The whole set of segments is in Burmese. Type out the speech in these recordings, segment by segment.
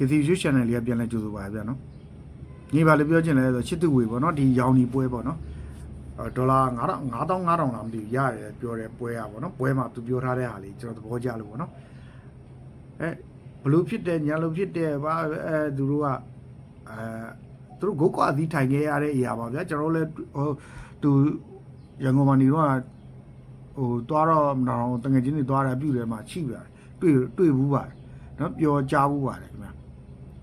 KC YouTube channel လေးကပြန်လဲကြိုဆိုပါဗျာနော်ညီပါလေပြောချင်လဲဆိုချစ်သူဝေပေါ့နော်ဒီရောင်ဒီပွဲပေါ့နော်အဲဒေါ်လာ9000 9000 9000လားမသိဘူးရတယ်ပြောတယ်ပွဲရပေါ့နော်ပွဲမှာသူပြောထားတဲ့ဟာလေးကျွန်တော်သဘောကျလို့ပေါ့နော်အဲဘလို့ဖြစ်တယ်ညာလို့ဖြစ်တယ်ဗာအဲသူတို့ကအဲသူတို့ဂုတ်ကွာသီးထိုင်ခဲ့ရတဲ့အရာပါဗျာကျွန်တော်လည်းဟိုသူရန်ကုန်မှာနေတော့ဟိုသွားတော့တော့တငယ်ချင်းတွေသွားတယ်ပြုတယ်မှာချိပါတယ်တွေ့တွေ့ဘူးပါတယ်နော်ပျော်ကြားဘူးပါတယ်ခင်ဗျာ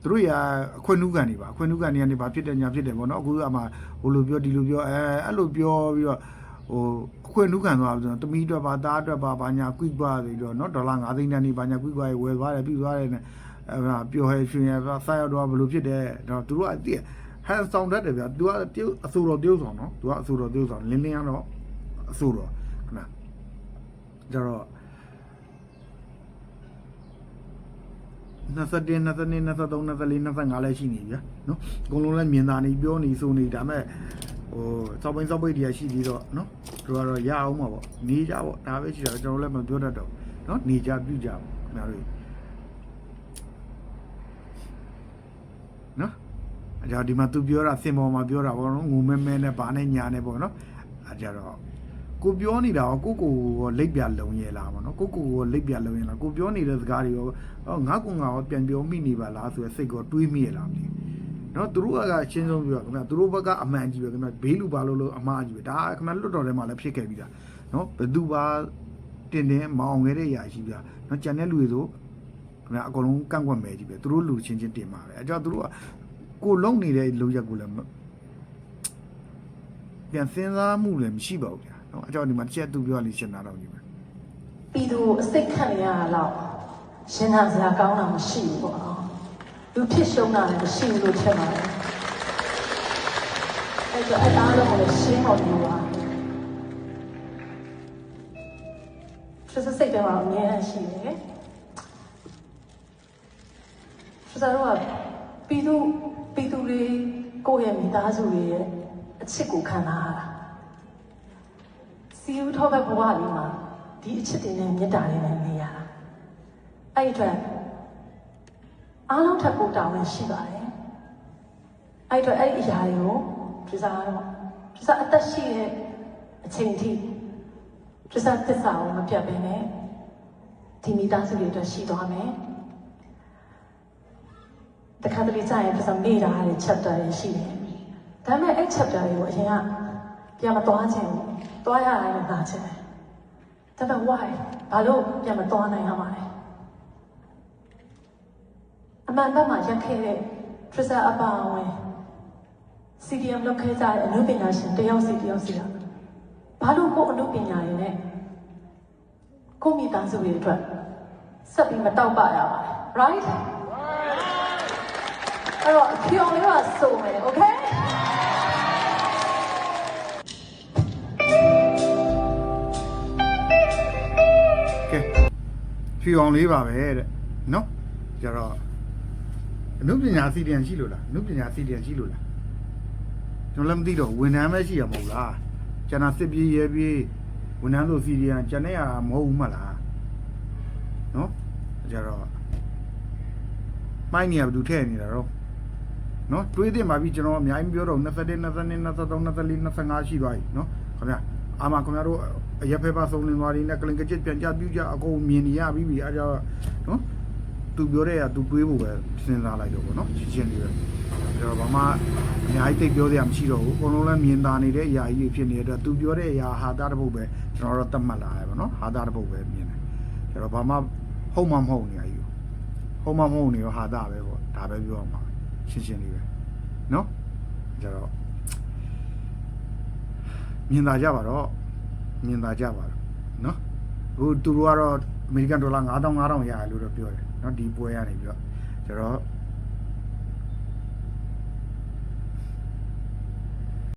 သူတို့ရအခွင့်အနုကန်နေပါအခွင့်အနုကန်နေကနေပါဖြစ်တယ်ညာဖြစ်တယ်ပေါ့နော်အခုအမှဟိုလိုပြောဒီလိုပြောအဲအဲ့လိုပြောပြီးတော့ဟိုအခွင့်အနုကန်သွားပြီးတော့တမီးအတွက်ပါသားအတွက်ပါဘာညာကွိကွာပြီးတော့နော်ဒေါ်လာ9သိန်းတန်းနေဘာညာကွိကွာရေဝယ်သွားတယ်ပြီးသွားတယ်နဲ့အဲဒါပျော်ဟဲရွှင်ရပါဆက်ရောက်တော့ဘယ်လိုဖြစ်တယ်တော့သူတို့ကအတိဟန်ဆောင်တတ်တယ်ဗျာ तू ကတယောအဆူတော်တယောဆောင်နော် तू ကအဆူတော်တယောဆောင်လင်းလင်းကတော့အဆူတော်ခဏကျတော့ 21 22 23 24 25လည်းရှိနေပြီဗျာနော်အကုန်လုံးလည်းမြင်သာနေပြောနေဆိုနေဒါမဲ့ဟိုစောက်ပိုင်းစောက်ပိတ်တွေကရှိပြီးတော့နော်တို့ကတော့ရအောင်မှာပေါ့နေကြပေါ့ဒါပဲရှိတာကျွန်တော်လည်းမပြောတတ်တော့ဘူးနော်နေကြပြုကြပေါ့ခင်ဗျားတို့နော်အကြောင်းဒီမှာသူပြောတာစင်ပေါ်မှာပြောတာပေါ့နော်ငုံမဲမဲနဲ့ဗာနဲ့ညာနဲ့ပေါ့နော်အကြတော့ ကိုပြောနေတာရောကိုကိုကိုလိပ်ပြလုံရဲလားပေါ့နော်ကိုကိုကိုလိပ်ပြလုံရဲလားကိုပြောနေတဲ့စကားတွေရောဟောငါကငါရောပြန်ပြောမိနေပါလားဆိုရယ်စိတ်ကောတွေးမိရလားမသိဘူးနော်သူတို့ကရှင်းဆုံးပြောခင်ဗျာသူတို့ဘက်ကအမှန်ကြီးပဲခင်ဗျာဘေးလူပါလို့လို့အမှားကြီးပဲဒါခင်ဗျာလွတ်တော်ထဲမှာလည်းဖြစ်ခဲ့ပြီးသားနော်ဘယ်သူပါတင်တင်မအောင်ခဲ့တဲ့အရာရှိပြနော်ကြံတဲ့လူတွေဆိုခင်ဗျာအကုန်လုံးကန့်ကွက်မယ်ကြီးပဲသူတို့လူချင်းချင်းတင်ပါပဲအဲကြောင့်သူတို့ကကိုလုံနေတဲ့လုံရက်ကိုလည်းမပြန်စဉ်းစားမှုလည်းမရှိပါဘူးဗျာနော် အကြောင်းဒီမှာတစ်ချက်သူပြောလိမ့်ရှင်းတာတော့ဒီမှာပြည်သူအစိတ်ခံရတာတော့ရှင်းတာစရာကောင်းတာမရှိဘူးပေါ့နော်လူဖြစ်ရှုံးတာလည်းမရှိဘူးလို့ထင်ပါတယ်အဲ့တော့အဲ့အားလုံးကိုလည်းရှင်းတော်ပြပါဆက်စစိတ်ထဲမှာအမြဲတမ်းရှိနေတယ်ဆက်စတော့ကပြည်သူပြည်သူတွေကိုယ့်ရဲ့မိသားစုတွေရဲ့အချစ်ကိုခံစားရတာ စီယူထောဘက်ဘဝလေးမှာဒီအချစ်တွေနဲ့မေတ္တာတွေနဲ့နေရတာအဲ့ဒီအတွက်အားလုံးထပ်ဖို့တာဝန်ရှိပါတယ်အဲ့ဒီအတွက်အဲ့ဒီအရာတွေကိုပြစားတော့ပြစားအသက်ရှိတဲ့အချိန်ထိပြစားသစ္စာကိုမပြတ်ဘဲနဲ့ဒီမိသားစုတွေအတွက်ရှိသွားမယ်တခါတလေကြာရင်ပြစားမေ့တာတဲ့ chapter တွေရှိတယ်ဒါပေမဲ့အဲ့ chapter တွေကိုအရင်က ပြန်မသွားခြင်းဘူးသွားရတယ်လို့နာခြင်းတယ်ဒါပေမဲ့ why ဘာလို့ပြန်မသွားနိုင်ရမှာလဲအမှန်တမ်းမှာရက်ခဲ့တဲ့ Trisha အပါအဝင် CDM လုပ်ခဲ့ကြတဲ့အမှုပညာရှင်တယောက်စီတယောက်စီကဘာလို့ကိုယ်အမှုပညာရည်နဲ့ကိုယ့်မိသားစုတွေအတွက်ဆက်ပြီးမတောက်ပရပါလဲ right အဲ့တော့အဖြော်လေးကစုံ ဖြူအောင်လေးပါပဲတဲ့နော်ကြတော့အနုပညာစီတန်ရှိလို့လားအနုပညာစီတန်ရှိလို့လားကျွန်တော်လည်းမသိတော့ဝန်ထမ်းပဲရှိရမဟုတ်လားကျန်တာစစ်ပြေးရဲပြေးဝန်ထမ်းဆိုစီတန်ကျန်တဲ့ရမဟုတ်ဘူးမလားနော်ကြတော့မိုင်းနေရဘယ်သူထည့်နေတာတော့နော်တွေးတင်ပါပြီကျွန်တော်အများကြီးပြောတော့21 22 23 24 25ရှိသွားပြီနော်ခင်ဗျာ အာမခင်ဗျားတို့အရက်ဖဲပါဆုံးလင်းသွားတယ်နဲ့ကလင်ကချစ်ပြန်ကြပြူကြအကုန်မြင်နေရပြီပြီအဲကြောင့်နော်သူပြောတဲ့ကသူတွေးဖို့ပဲစဉ်းစားလိုက်တော့ဗောနော်ရှင်းရှင်းလေးပဲအဲတော့ဘာမှအများကြီးသိပြောစရာမရှိတော့ဘူးအကုန်လုံးလည်းမြင်သာနေတဲ့အရာကြီးဖြစ်နေတဲ့အတွက်သူပြောတဲ့အရာဟာတာတစ်ပုတ်ပဲကျွန်တော်တို့သတ်မှတ်လာရပါတော့ဟာတာတစ်ပုတ်ပဲမြင်တယ်အဲတော့ဘာမှဟုတ်မှမဟုတ်နေရကြီးဟုတ်မှမဟုတ်နေရောဟာတာပဲဗောဒါပဲပြောအောင်ပါရှင်းရှင်းလေးပဲနော်ကြတော့ မြင်သာကြပါတော့မြင်သာကြပါတော့နော်ဟိုသူတို့ကတော့အမေရိကန်ဒေါ်လာ9000 9000ရတယ်လို့တော့ပြောတယ်နော်ဒီပွဲရနေပြီးတော့ကျတော့